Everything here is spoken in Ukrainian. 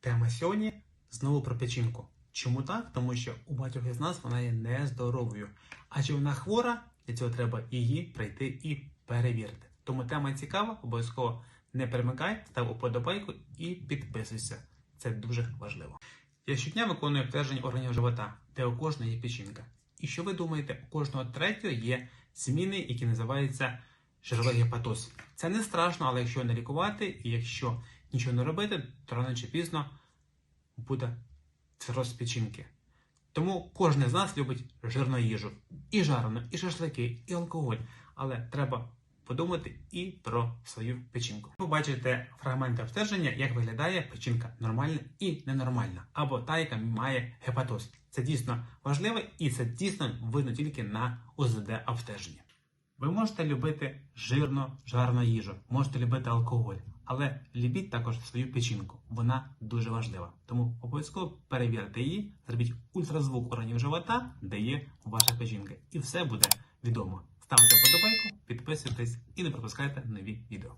Тема сьогодні знову про печінку. Чому так? Тому що у багатьох із нас вона є нездоровою. А чи вона хвора, для цього треба її прийти і перевірити. Тому тема цікава, обов'язково не перемикай, став уподобайку і підписуйся. Це дуже важливо. Я щодня виконую обстеження органів живота, де у кожної є печінка. І що ви думаєте, у кожного третього є зміни, які називаються жировий гепатоз. Це не страшно, але якщо не лікувати і якщо нічого не робити, то рано чи пізно буде цирроз печінки. Тому кожен з нас любить жирну їжу. І жарену, і шашлики, і алкоголь. Але треба подумати і про свою печінку. Ви бачите фрагменти обстеження, як виглядає печінка нормальна і ненормальна, або та, яка має гепатоз. Це дійсно важливо і це дійсно видно тільки на УЗД обстеженні. Ви можете любити жирну, жарну їжу, можете любити алкоголь, але любіть також свою печінку. Вона дуже важлива. Тому обов'язково перевірте її, зробіть ультразвук органів живота, де є ваша печінка, і все буде відомо. Ставте вподобайку, підписуйтесь і не пропускайте нові відео.